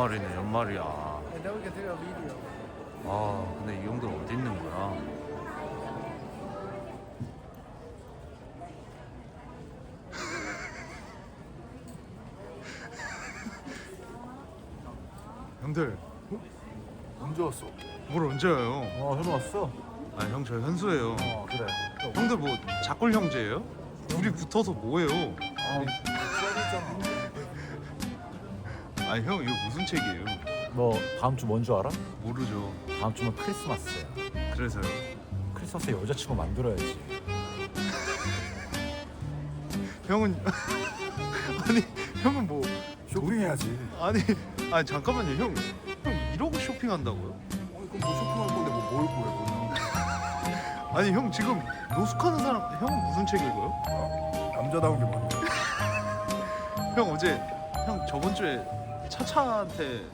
연말이네 연말이야 And then we can take a video. 아 근데 이 형들 어디 있는 거야 형들 언제 왔어? 뭘 언제 와요? 어, 현우 왔어. 아형저 현수예요 어, 그래. 형들 뭐 작골 형제예요? 둘이 붙어서 뭐해요? 아, 수학했잖아. 아니 형 이거 무슨 책이에요? 너 다음 주 뭔 줄 알아? 모르죠 다음 주면 크리스마스야. 그래서요 크리스마스에 여자친구 만들어야지. 형은 아니 형은 뭐 쇼핑해야지. 아니 아니 잠깐만요 형, 형 이러고 쇼핑한다고요? 어, 그럼 뭐 쇼핑할 건데 뭐뭘 보래, 그러면? 아니 형 지금 노숙하는 사람 형은 무슨 책 읽어요? 남자다운 게 뭔데? 형 어제 형 저번 주에 차차한테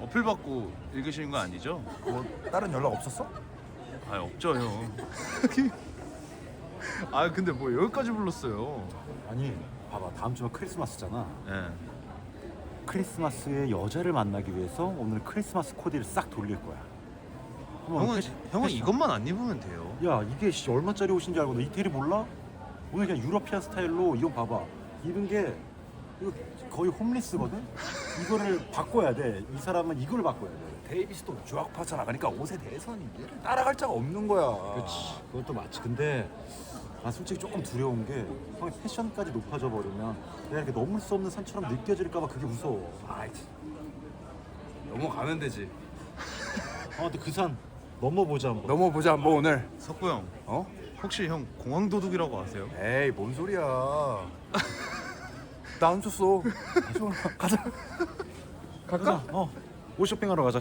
어필 받고 읽으시는 거 아니죠? 뭐 다른 연락 없었어? 아 없죠 형. 아 근데 뭐 여기까지 불렀어요. 아니, 봐봐. 다음 주면 크리스마스잖아. 예. 크리스마스에 여자를 만나기 위해서 오늘 크리스마스 코디를 싹 돌릴 거야. 한번 형은 패션- 형은 패션. 이것만 안 입으면 돼요. 야, 이게 씨 얼마짜리 옷인지 알고 너 이태리 몰라? 오늘 그냥 유러피아 스타일로 이거 봐봐. 입은 게 이거 거의 홈리스거든. 이거를 바꿔야 돼. 이 사람은 이걸 바꿔야 돼. 데이비스도 유학파차 나가니까 옷에 대해서는 얘를 따라갈 자가 없는 거야. 그렇지. 그것도 맞지. 근데 난 솔직히 조금 두려운 게 형이 패션까지 높아져 버리면 내가 이렇게 넘을 수 없는 산처럼 느껴질까봐 그게 무서워. 아이, 넘어가면 되지. 아 근데 그 산 넘어보자 한번. 넘어보자, 뭐 오늘. 석구 형 어? 혹시 형 공항 도둑이라고 아세요? 에이, 뭔 소리야. 나 안 줬어. 가자. 가자. 어. 옷 쇼핑하러 가자.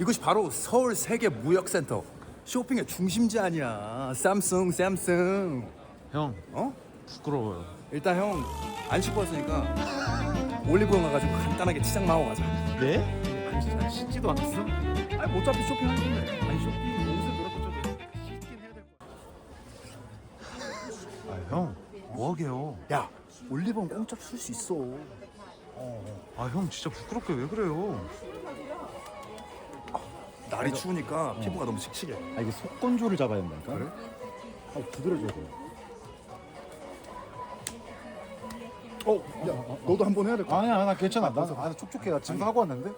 이것이 바로 서울 세계 무역센터. 쇼핑의 중심지 아니야. 삼성, 삼성. 형 어? 부끄러워요. 일단 형 안 씻고 왔으니까 올리브영 가가지고 간단하게 치장만 하고 가자. 네? 아니 씻지도 않았어? 아니 뭐 어차피 쇼핑할 건데. 아니 쇼핑 옷을 놀아보자고 씻긴 해야 될 거야. 아 형 뭐하게요? 야 올리브영 공짜 쓸수 있어. 아 형 진짜 부끄럽게 왜 그래요? 날이 추우니까 피부가 너무 칙칙해. 아 이게 속건조를 잡아야 된다니까. 그래? 아 두드려줘야 돼. 어, 야 너도 한번 해야 될 거야. 아니야 나 괜찮아. 나, 아, 나 촉촉해. 나 집에서 하고 왔는데.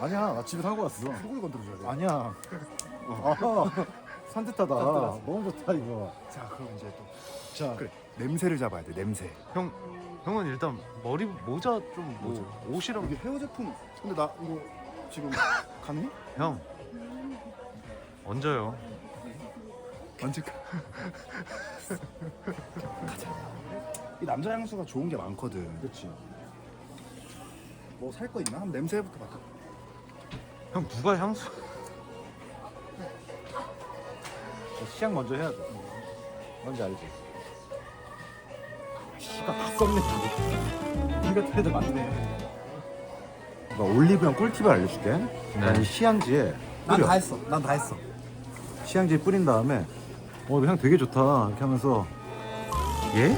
아니야 나 집에서 하고 왔어. 소고기 건드려줘야 돼. 아니야. 아 산뜻하다. 너무 좋다 이거. 자 그럼 이제 또 자 그래 냄새를 잡아야 돼 냄새. 형 형은 일단 머리 모자 좀 뭐 옷이랑 이게 헤어 제품. 근데 나 이거 지금 가능해? 형 얹어요. 언제까? 가자. 이 남자 향수가 좋은 게 많거든. 그렇지. 뭐 살 거 있나? 한번 냄새부터 맡아. 형 누가 향수? 시작 먼저 해야 돼. 뭔지 알지? 씨가 다 썼네 이거. 니가 틀에도 맞네. 나 올리브영 꿀팁을 알려줄게. 난 시향지에 뿌려. 했어. 난 다 했어. 시향지에 뿌린 다음에 어 이거 향 되게 좋다 이렇게 하면서 예?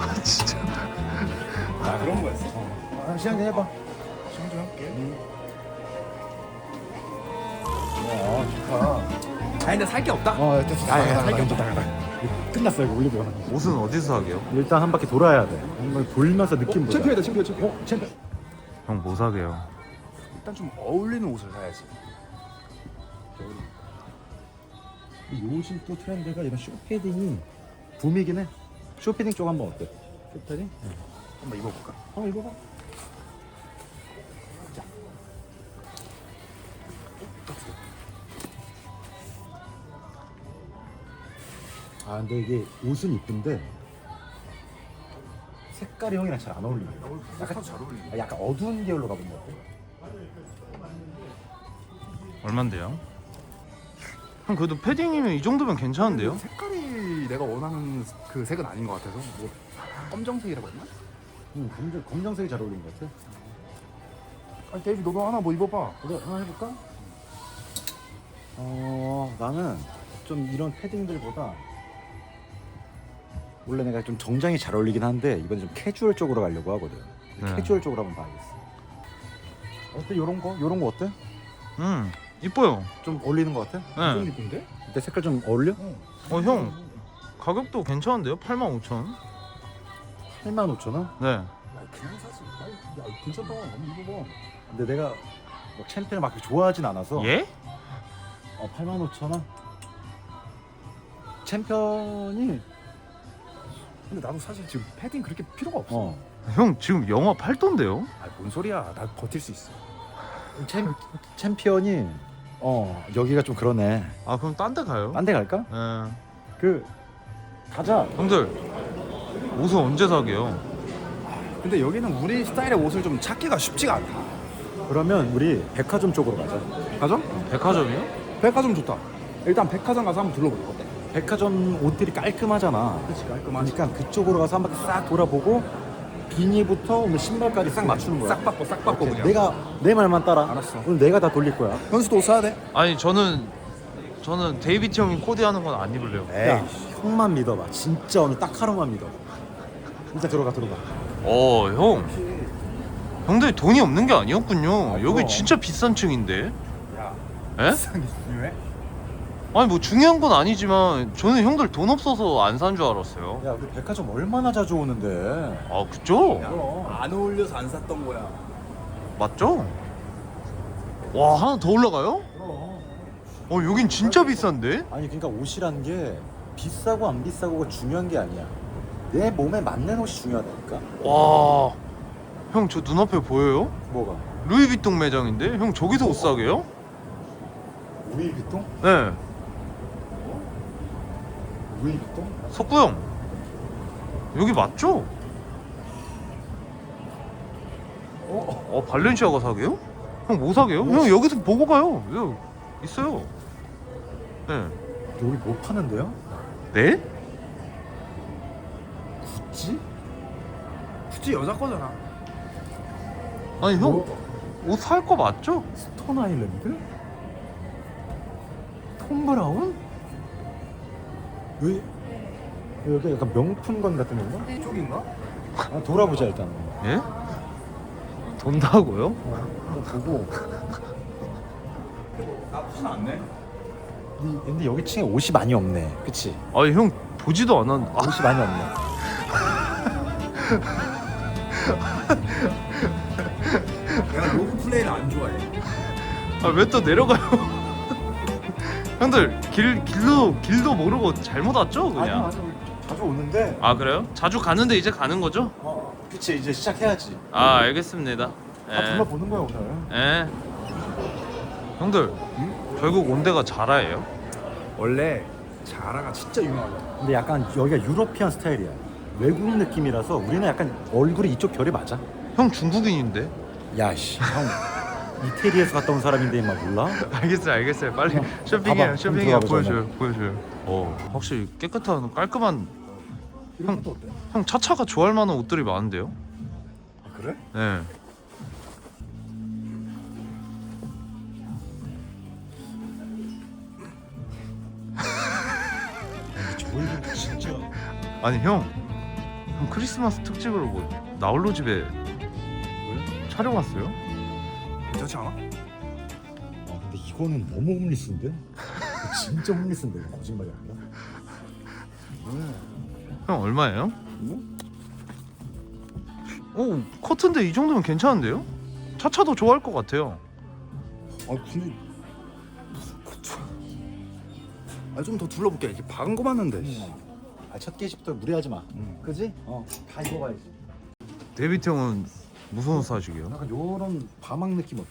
아 진짜. 아 그런 거였어. 아, 시향지 해봐. 좀 할게. 어 좋다. 아니 근데 살 게 없다. 어 됐어. 아, 야, 살게 없다. 끝났어 이거 올리브영. 옷은 어디서 사게요? 일단 한 바퀴 돌아야 돼. 한번 돌면서 느낌 보자. 챔피언이다 챔피언 챔피언. 어 챔피언. 형 뭐 사게요? 일단 좀 어울리는 옷을 사야지. 요즘 또 트렌드가 이런 쇼패딩이 붐이긴 해. 쇼패딩 쪽 한번 어때? 쇼패딩? 한번 입어볼까? 한번 입어봐. 아 근데 이게 옷은 이쁜데 색깔이 형이랑 잘 안 어울리네. 약간 잘 어울리네. 아, 약간 어두운 계열로 가본 것 같아. 얼만데요? 형 그래도 패딩이면 이 정도면 괜찮은데요? 색깔이 내가 원하는 그 색은 아닌 것 같아서 뭐 검정색이라고 했나? 응, 검정, 검정색이 잘 어울리는 것 같아. 아니 데이비 너도 하나 뭐 입어봐. 그래 하나 해볼까? 어 나는 좀 이런 패딩들보다 원래 내가 좀 정장이 잘 어울리긴 한데 이번에 좀 캐주얼 쪽으로 가려고 하거든. 네. 캐주얼 쪽으로 한번 봐야겠어. 어때 요런 거? 요런 거 어때? 음 이뻐요. 좀 어울리는 거 같아? 네. 이쁜데? 내 색깔 좀 어울려? 어 형 가격도 괜찮은데요? 85,000원. 85,000원? 네. 그냥 사지. 야, 괜찮다. 한번 입어봐. 근데 내가 뭐 챔피언을 막 그렇게 좋아하진 않아서 예? 어, 85,000원? 챔피언이 근데 나도 사실 지금 패딩 그렇게 필요가 없어. 어 형 지금 영화 8도인데요? 아뭔 소리야? 나 버틸 수 있어. 챔, 챔피언이 어 여기가 좀 그러네 아 그럼 딴 데 가요? 딴 데 갈까? 예. 그 가자 형들 옷은 언제 사게요? 근데 여기는 우리 스타일의 옷을 좀 찾기가 쉽지가 않다. 그러면 우리 백화점 쪽으로 가자 백화점? 백화점이요? 백화점 좋다. 일단 백화점 가서 한번 둘러볼 거 어때? 백화점 옷들이 깔끔하잖아 그렇지 깔끔하지. 그러니까 그쪽으로 가서 한 바퀴 싹 돌아보고 비니부터 오늘 신발까지 싹 맞추는 거야 싹 받고 싹 받고 오케이. 그냥. 내가 내 말만 따라 알았어. 오늘 내가 다 돌릴 거야 현수도 옷 사야 돼. 아니 저는 저는 데이비트 형이 코디하는 건 안 입을래요. 야 형만 믿어봐 진짜 오늘 딱 하루만 믿어 일단 들어가 들어가 어 형. 형들 돈이 없는 게 아니었군요. 아, 여기. 진짜 비싼 층인데. 야, 에? 비싼 게 중요해? 아니 뭐 중요한 건 아니지만 저는 형들 돈 없어서 안 산 줄 알았어요. 야 우리 백화점 얼마나 자주 오는데 아 그죠? 안 어울려서 안 샀던 거야. 맞죠? 와 하나 더 올라가요? 어 여긴 진짜 비싼데? 아니 그러니까 옷이란 게 비싸고 안 비싸고가 중요한 게 아니야 내 몸에 맞는 옷이 중요하다니까 와. 형 저 눈앞에 보여요? 뭐가 루이비통 매장인데? 형 저기서 옷 사게요? 루이비통? 네. 루이비통? 석구 형. 여기 맞죠? 어? 어 발렌시아가 사게요? 형 뭐 사게요? 형 여기서 보고 가요. 여기 있어요. 네. 여기 뭐 파는데요? 네? 구찌? 굳이 여자 거잖아. 아니 형 뭐? 옷살거 맞죠? 스톤 아일랜드? 톰 브라운? 여기 여기 약간 명품관 같은 건가? 이쪽인가? 아, 돌아보자 일단 예? 돈다고요? 어, 보고 나쁘진 않네. 근데, 근데 여기 층에 옷이 많이 없네 그치? 아니 형 보지도 않았. 아, 옷이 많이 없네 내가 로브 플레이를 안 좋아해. 아왜 또 내려가요? 형들 길 길도 길도 모르고 잘못 왔죠 아니 그냥? 아니 자주 오는데 아 그래요? 자주 가는데 이제 가는 거죠? 어 그치 이제 시작해야지 아 알겠습니다. 다 예. 둘러보는 거야 오늘 예. 형들 결국 온 데가 자라예요? 원래 자라가 진짜 유명하다. 근데 약간 여기가 유러피안 스타일이야 외국 느낌이라서 우리는 약간 얼굴이 이쪽 결이 맞아 형 중국인인데? 야씨 형 이태리에서 갔다 온 사람인데 임마 몰라? 알겠어요 알겠어요 빨리 형, 쇼핑해요 쇼핑해요 들어가보자, 보여줘요 보여줘요 어 확실히 깨끗한 깔끔한 이런 것도 어때? 형 차차가 좋아할 만한 옷들이 많은데요? 아, 그래? 네 저 얼굴 진짜 아니 형, 형 크리스마스 특집으로 뭐 나홀로 집에 촬영 왔어요? 괜찮지 않아? 아 근데 이거는 너무 홈리스인데? 진짜 홈리스인데 이거 거짓말이 아니라 형 얼마예요? 뭐? 오 커튼데 이 정도면 괜찮은데요? 차차도 좋아할 것 같아요. 아 근데 아좀 더 둘러볼게. 이렇게 박은 거 맞는데. 아첫 게시부터 무리하지 마 응. 그지? 어다 입어봐야지 데이비트 형은 무슨 옷 사시게요? 약간 요런 바막 느낌 어때?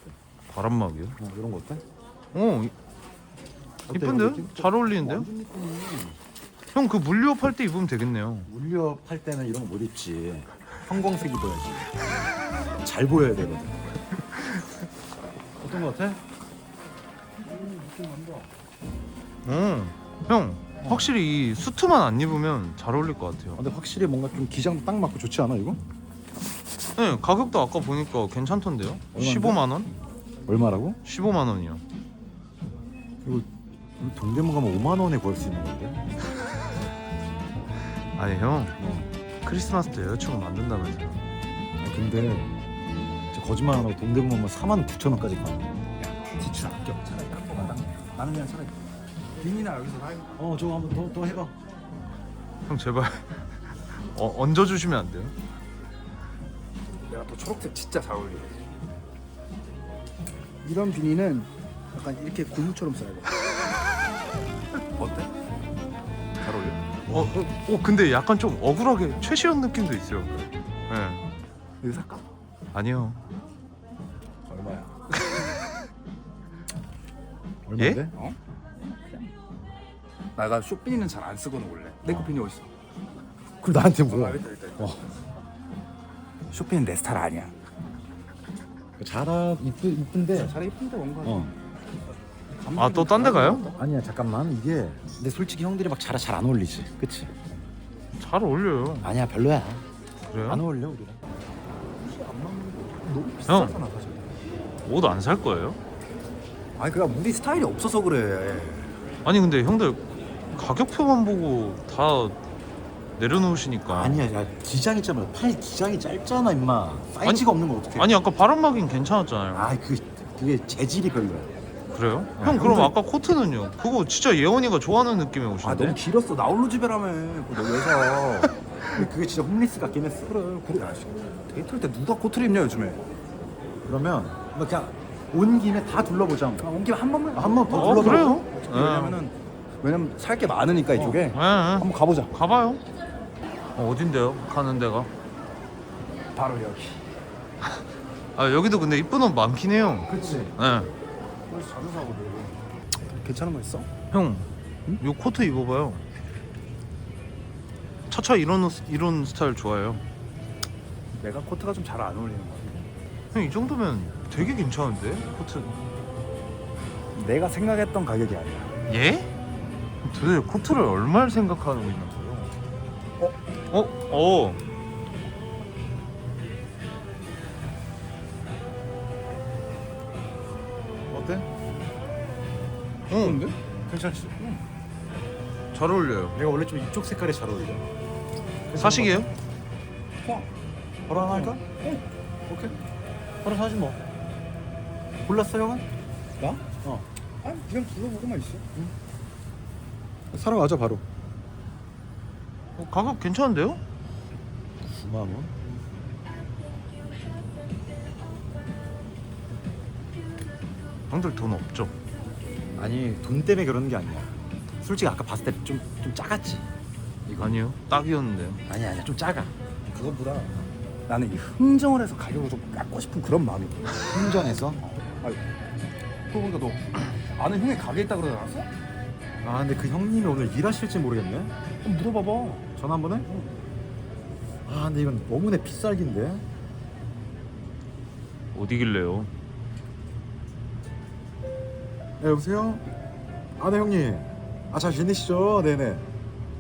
바람막이요? 어 요런 거 어때? 어 이- 어때, 이쁜데요? 느낌? 잘 어울리는데요? 완전 느낌이 형그 물리업 할 때 입으면 되겠네요. 물려 팔 때는 이런 거 못 입지 형광색 입어야지 잘 보여야 되거든 어떤 거 같아? 어, 형 확실히 이 수트만 안 입으면 잘 어울릴 것 같아요. 근데 확실히 뭔가 좀 기장도 딱 맞고 좋지 않아 이거? 네 가격도 아까 보니까 괜찮던데요? 얼마인데? 15만 원? 얼마라고? 15만 원이요. 이거 동대문 가면 5만 원에 구할 수 있는 건데 아니 형 어. 크리스마스 때 여자친구 만든다면서요. 아니, 근데 진짜 거짓말 안 하고 돈 대고 보면 4만 9천 원까지 가. 지출 아껴 차라리 딴 거만 나 나는 그냥 차라리 빈이나 여기서 사어 저거 한번 더, 더 해봐. 형 제발 어, 얹어주시면 안 돼요? 내가 또 초록색 진짜 잘 어울려 이런 비니는 약간 이렇게 고무처럼 써야 돼 어때? 잘 어울려? 어, 어, 어 근데 약간 좀 억울하게 최시현 느낌도 있어요. 네. 이거 살까? 아니요. 얼마야? 얼마인데? 어? 나가 쇼비니는 잘 안 쓰거든 원래 내거 비니 어딨어? 그럼 나한테 아, 물어. 있다 있다 있다 어. 쇼피는 내 스타일 아니야 잘하 이쁘 이쁜데. 잘 이쁜데 뭔가 어. 아 또 딴 데 가요? 아니야 잠깐만 이게 근데 솔직히 형들이 막잘잘안 어울리지. 그치? 잘 어울려요. 아니야 별로야. 그래요? 안 어울려 우리랑. 너무 형. 비싸잖아 사실 옷 안 살 거예요? 아니 그냥 우리 스타일이 없어서 그래 아니 근데 형들 가격표만 보고 다 내려놓으시니까. 아니야 야 기장 있잖아. 팔 기장이 짧잖아 임마. 사이즈가 없는 거 어떻게? 아니 아까 바람막이는 괜찮았잖아요. 아그 그게 재질이 별로야. 그래요? 아, 형 그럼 아까 코트는요? 그거 진짜 예원이가 좋아하는 느낌의 아 옷인데. 너무 길었어 나 홀로 집에라며 그거 너 왜서 근데 그게 진짜 홈리스 같긴 했어. 그래 그래 야, 씨, 데이트할 때 누가 코트를 입냐 요즘에 그러면 뭐 그냥 온 김에 다 둘러보자. 아, 온 김에 한 번만 한 번더 어, 둘러보자. 그래요? 왜냐면은 왜냐면 살 게 많으니까 이쪽에 예, 예. 한번 가보자 가봐요. 어, 어딘데요? 가는 데가? 바로 여기 아 여기도 근데 이쁜 옷 많긴 해요. 그치. 예. 그래서 자주 사거든. 괜찮은 거 있어? 형, 요 코트 입어봐요. 차차 이런 옷, 이런 스타일 좋아해요. 내가 코트가 좀 잘 안 어울리는 거 같아 형 이 정도면 되게 괜찮은데 코트. 내가 생각했던 가격이 아니야 예? 도대체 코트를 얼마를 생각하고 있는 거예 요? 어? 어? 어? 어때? 응, 괜찮지? 잘 어울려요. 내가 원래 좀 이쪽 색깔이 잘 어울려. 사시게요? 바로 하나 할까? 오케이. 바로 사지 뭐. 골랐어 형은? 나? 어. 아니 그냥 둘러보고만 있어 사러 가자 바로. 어, 가격 괜찮은데요? 9만 원. 형들 돈 없죠? 아니 돈 때문에 그러는 게 아니야. 솔직히 아까 봤을 때 좀 좀 작았지. 아니요, 딱이었는데요. 아니야 아니야 좀 작아. 그것보다 나는 이 흥정을 해서 가격을 좀 깎고 싶은 그런 마음이 들어 흥정에서. 그러고 보니까 너 아는 형이 가게 있다 그러지 않았어? 아 근데 그 형님이 오늘 일하실지 모르겠네. 한번 물어봐봐 전화 한 번 해? 아 근데 이건 너무 내 필살기인데. 어디길래요? 네 여보세요? 아 네 형님. 아 잘 지내시죠? 네네.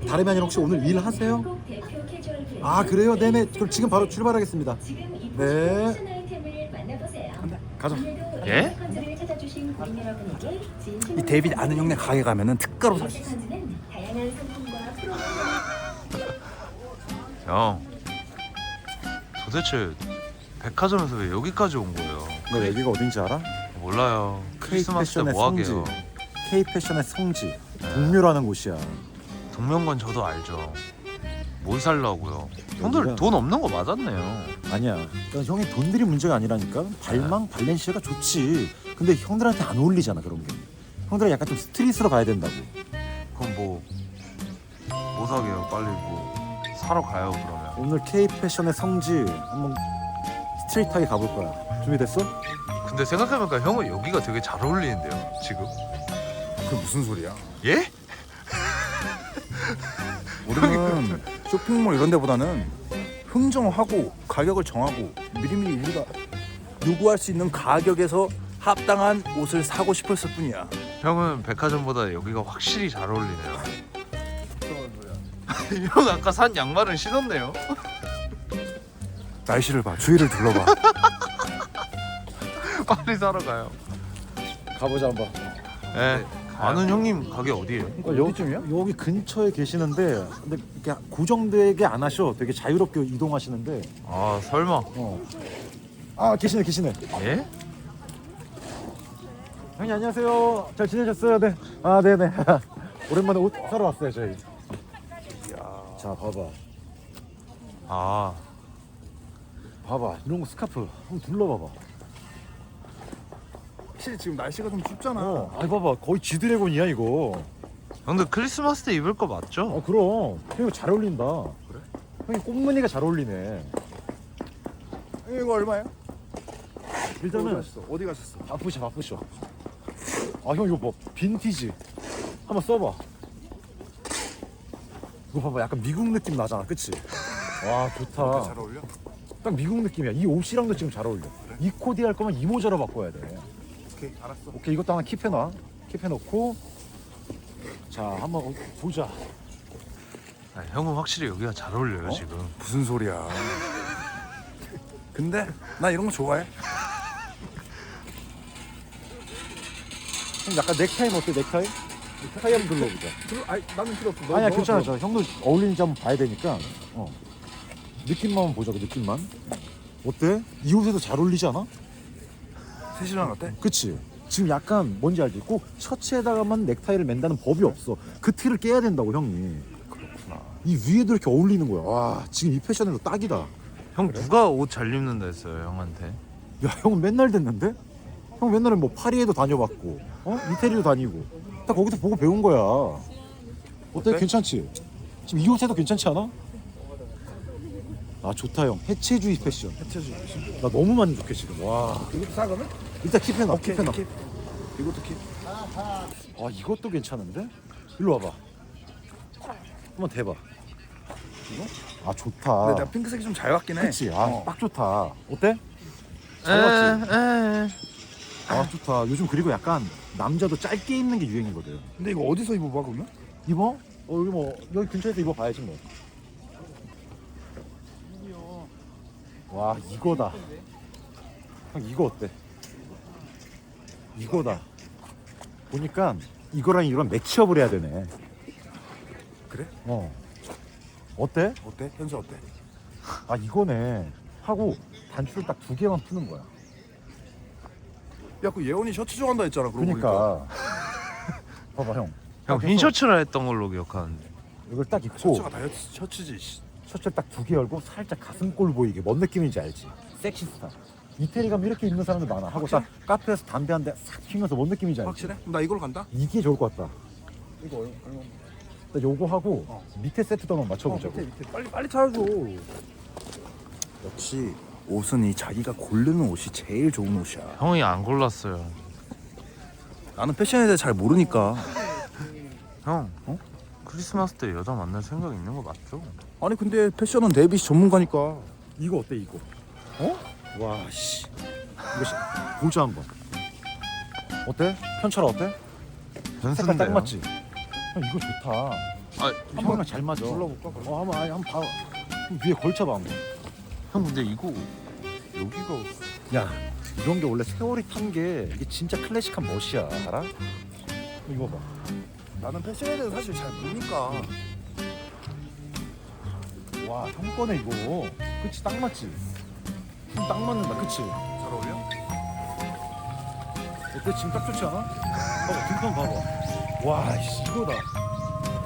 다름이 아니라 혹시 오늘 일 하세요? 아 그래요? 네네. 그럼 지금 바로 출발하겠습니다. 네. 가자. 예? 이 데이빗 아는 형네 가게 가면은 특가로 살 수 있어 형, 도대체 백화점에서 왜 여기까지 온 거예요? 너 여기가 어딘지 알아? 몰라요. 크리스마스 때 패션의 뭐 하게요? K 패션의 성지. 동묘라는 곳이야. 동명관 저도 알죠. 뭘 살라고요? 형들 여기가- 돈 없는 거 맞았네요. 아니야. 그러니까 형이 돈들이 문제가 아니라니까. 발망 발렌시아가 좋지. 근데 형들한테 안 어울리잖아 그런 게. 형들은 약간 좀 스트릿으로 가야 된다고. 그럼 뭐, 뭐 사게요? 빨리 뭐 사러 가요 그러면. 오늘 K 패션의 성지 한번 스트릿하게 가볼 거야. 준비됐어? 근데 생각해보니까 형은 여기가 되게 잘 어울리는데요 지금. 그게 무슨 소리야 예? 우리는 쇼핑몰 이런 데보다는 흥정하고 가격을 정하고 미리미리 우리가 요구할 수 있는 가격에서 합당한 옷을 사고 싶었을 뿐이야 형은 백화점보다 여기가 확실히 잘 어울리네요. 형 아까 산 양말은 신었네요. 날씨를 봐 주위를 둘러봐 빨리 사러 가요. 가보자 한번. 예, 아는 형님 가게 어디예요? 그러니까 어디쯤이야? 여기, 여기 근처에 계시는데 근데 이렇게 고정되게 안 하셔. 되게 자유롭게 이동하시는데. 아 설마 어. 아 계시네 계시네. 예? 형님 안녕하세요. 잘 지내셨어요? 네. 아 네네. 오랜만에 옷 사러 왔어요 저희. 자 봐봐. 아 봐봐 이런 거 스카프 한번 둘러봐봐. 확실히 지금 날씨가 좀 춥잖아. 어. 아 봐봐 거의 지드래곤이야 이거. 형들 크리스마스 때 입을 거 맞죠? 아 그럼 형이 잘 어울린다. 그래? 형이 꽃무늬가 잘 어울리네. 이거 얼마예요? 어디 일단은 가셨어? 어디 가셨어? 바쁘셔 바쁘셔. 아 형 이거 뭐 빈티지 한번 써봐. 이거 봐봐 약간 미국 느낌 나잖아, 그치? 와 좋다. 잘 어울려? 딱 미국 느낌이야. 이 옷이랑도 지금 잘 어울려. 이 코디 할 거면 이 모자로 바꿔야 돼. 오케이 알았어. 오케이 이것도 하나 킵해놔. 킵해놓고 자 한번 보자. 아, 형은 확실히 여기가 잘 어울려요 어? 지금 무슨 소리야? 근데 나 이런 거 좋아해. 형 약간 넥타이 어때 넥타이? 넥타이 한번 둘러보자. 아니 나는 필요 없어. 아니야 괜찮아 저 형도 어울리는지 한번 봐야 되니까 어. 느낌만 보자 그 느낌만 어때? 이 옷에도 잘 어울리지 않아? 셋이랑 어때? 그치? 지금 약간 뭔지 알지? 꼭 셔츠에다가만 넥타이를 맨다는 법이 없어 그 티를 깨야 된다고 형이 그렇구나. 이 위에도 이렇게 어울리는 거야 와 지금 이 패션으로 딱이다 형 누가 옷 잘 입는다 했어요 형한테? 야 형은 맨날 됐는데? 형 맨날에 뭐 파리에도 다녀봤고 어? 이태리도 다니고 딱 거기서 보고 배운 거야 어때? 어때? 괜찮지? 지금 이 옷에도 괜찮지 않아? 아 좋다 형 해체주의 패션 해체주. 나 너무 만족해 지금 와 이것도 사 그러면? 일단 킵해놔 오케이. 킵해놔 킵. 이것도 킵. 아 이것도 괜찮은데? 일로 와봐 한번 대봐 이거? 아 좋다 근데 내가 핑크색이 좀잘 맞긴 해. 그치 아 어. 딱 좋다 어때? 잘 맞지? 에에 아 좋다 요즘 그리고 약간 남자도 짧게 입는 게 유행이거든 근데 이거 어디서 입어봐 그러면? 입어? 어 여기 뭐 여기 근처에서 입어봐야지 뭐 와 이거다 형 이거 어때? 이거다 보니까 이거랑 이거랑 매치업을 해야 되네 그래? 어 어때? 어때? 현수 어때? 아 이거네 하고 단추를 딱 두 개만 푸는 거야 야 그 예원이 셔츠 좋아한다 했잖아. 그러고 보니까. 그러니까 봐봐 형 형 흰 셔츠라 했던 걸로 기억하는데 이걸 딱 입고 셔츠가 다 셔츠- 셔츠지. 씨. 셔츠를 딱 두 개 열고 살짝 가슴골 보이게 뭔 느낌인지 알지? 섹시 스타 이태리 가면 이렇게 입는 사람들 많아 하고 딱 카페에서 담배 한 대 싹 피면서 뭔 느낌인지 알지? 확실해? 그럼 나 이걸로 간다. 이게 좋을 것 같다 이거 얼마? 나 요거 하고 어. 밑에 세트도 한번 맞춰보자고 밑에 밑에 빨리 빨리 찾아줘. 역시 옷은 이 자기가 고르는 옷이 제일 좋은 옷이야. 형이 안 골랐어요 나는 패션에 대해 잘 모르니까. 형 어? 크리스마스 때 여자 만날 생각 있는 거 맞죠? 아니 근데 패션은 데이비 씨 전문가니까. 이거 어때 이거? 어? 와 씨 이거 씨, 보자 한번 어때? 현철아 어때? 색깔 딱 맞지? 형 이거 좋다 아, 형이랑 잘 맞아 골라볼까? 그럼? 어 한번 아니 한번 봐형 위에 걸쳐봐 한번 형 근데 이거 여기가 야 이런 게 원래 세월이 탄 게 이게 진짜 클래식한 멋이야 알아? 이거 봐 나는 패션에 대해서 사실 잘 모르니까. 와, 형 거네 이거. 그치 딱 맞지? 형딱 맞는다, 그치? 잘 어울려? 어때 지금 딱 좋지 않아? 봐봐, 등판 봐봐. 와, 씨 이거다.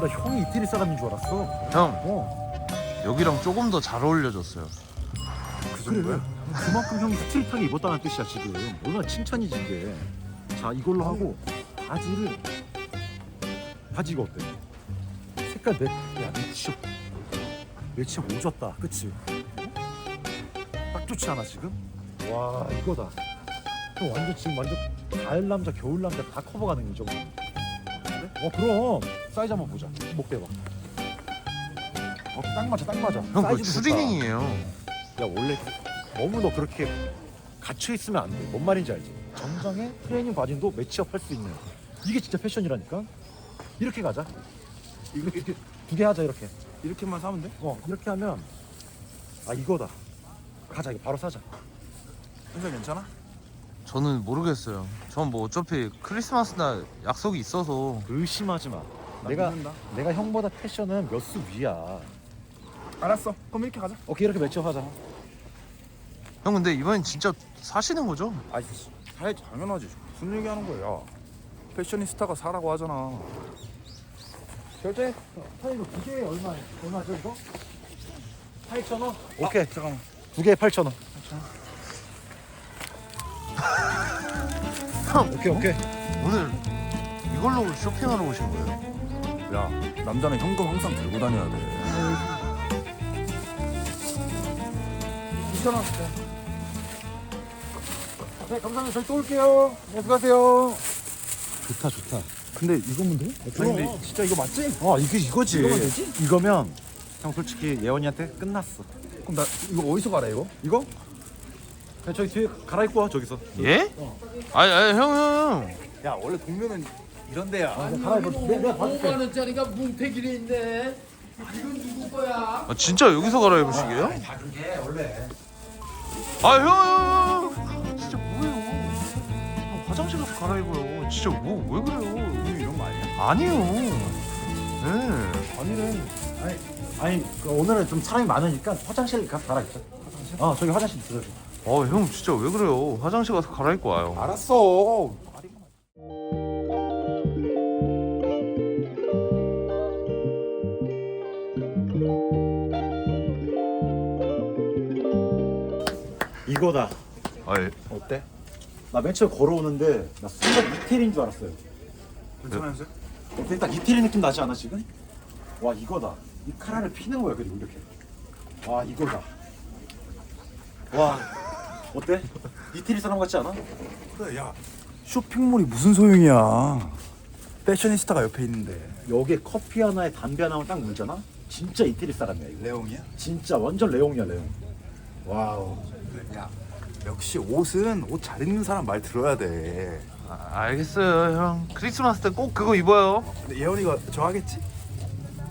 나 형이 이태리 사람인 줄 알았어. 형 어, 여기랑 조금 더 잘 어울려졌어요 그. 정도야? 그만큼 형이 스트릿하게 입었다는 뜻이야 지금. 얼마나 칭찬이지 이게. 자, 이걸로 하고 바지를 바지 이거 어때? 색깔 내, 야 매치업, 매치업 오졌다, 그치? 딱 좋지 않아 지금? 와 이거다. 형 완전 지금 완전 가을 남자, 겨울 남자 다 커버 가능이 정도. 그래? 어 그럼 사이즈 한번 보자. 목 대 봐. 어, 딱 맞아, 딱 맞아. 형 그거 사이즈도 좋다. 추리닝이에요 야 원래 너무 너 그렇게 갇혀 있으면 안 돼. 뭔 말인지 알지? 정장에 트레이닝 바지도 매치업 할 수 있는 이게 진짜 패션이라니까. 이렇게 가자. 이렇게 두 개 하자 이렇게. 이렇게만 사면 돼? 어 이렇게 하면 아 이거다. 가자 이거 바로 사자. 현수 괜찮아? 저는 모르겠어요. 전 뭐 어차피 크리스마스 날 약속이 있어서 의심하지 마. 내가 내가 형보다 패션은 몇 수 위야. 알았어. 그럼 이렇게 가자. 오케이 이렇게 매치업 하자. 형 근데 이번엔 진짜 사시는 거죠? 아이, 사야 당연하지. 무슨 얘기하는 거야? 패셔니스타가 사라고 하잖아. 결제. 형 이거 두 개에 얼마 얼마죠 이거? 8천 원. 오케이. 잠깐만. 두 개에 8천 원. 형 오케이 오케이. 오늘 이걸로 쇼핑하러 오신 거예요? 야, 남자는 현금 항상 들고 다녀야 돼. 2천 원. 네 감사합니다. 저희 또 올게요. 네 수고하세요. 좋다 좋다. 근데 이거면 돼? 아니, 근데 진짜 이거 맞지? 어 이게 이거지. 이거면 되지? 이거면 형 솔직히 예원이한테 끝났어. 그럼 나 이거 어디서 갈아 이거? 이거? 그냥 저기 뒤에 갈아입고 와 저기서. 예? 아니 아니 형 형. 야, 원래 동묘는 이런 데야. 갈아입어. 내가, 내가 봐줄게. 5만 원짜리가 뭉태길에 있네. 이건 누구 거야? 아, 진짜 여기서 갈아입으시게요? 원래. 아 형, 형, 형. 화장실 가서 갈아입어요. 진짜 뭐 왜 그래요? 이런 거 아니야? 아니요. 네. 아니래. 아니, 아니 그 오늘은 좀 사람이 많으니까 화장실 가서 갈아입자. 화장실? 어 저기 화장실 들어줘. 어, 형 진짜 왜 그래요? 화장실 가서 갈아입고 와요. 알았어. 이거다. 아, 예. 어때? 나 맨 처음에 걸어오는데 나 순간 이태리인 줄 알았어요. 괜찮으세요? 어때? 딱 이태리 느낌 나지 않아 지금? 와 이거다. 이 카라를 피는 거야 그리고 이렇게. 와 이거다. 와 어때? 이태리 사람 같지 않아? 그래, 야. 쇼핑몰이 무슨 소용이야? 패셔니스타가 옆에 있는데. 여기에 커피 하나에 담배 하나만 딱 물잖아? 진짜 이태리 사람이야 이거. 레옹이야? 진짜 완전 레옹이야 레옹. 와우. 그래, 야. 역시 옷은 옷 잘 입는 사람 말 들어야 돼. 아, 알겠어요, 형. 크리스마스 때 꼭 그거 입어요. 근데 예원이가 좋아하겠지?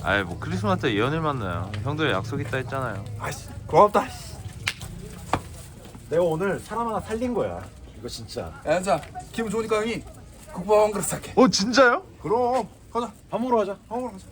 아이, 뭐 크리스마스 때 예언을 만나요. 형들 약속 있다 했잖아요. 아씨, 고맙다. 씨. 내가 오늘 사람 하나 살린 거야. 이거 진짜. 야, 자, 기분 좋으니까 형이 국밥 한 그릇 살게. 어, 진짜요? 그럼 가자. 밥 먹으러 가자. 밥 먹으러 가자.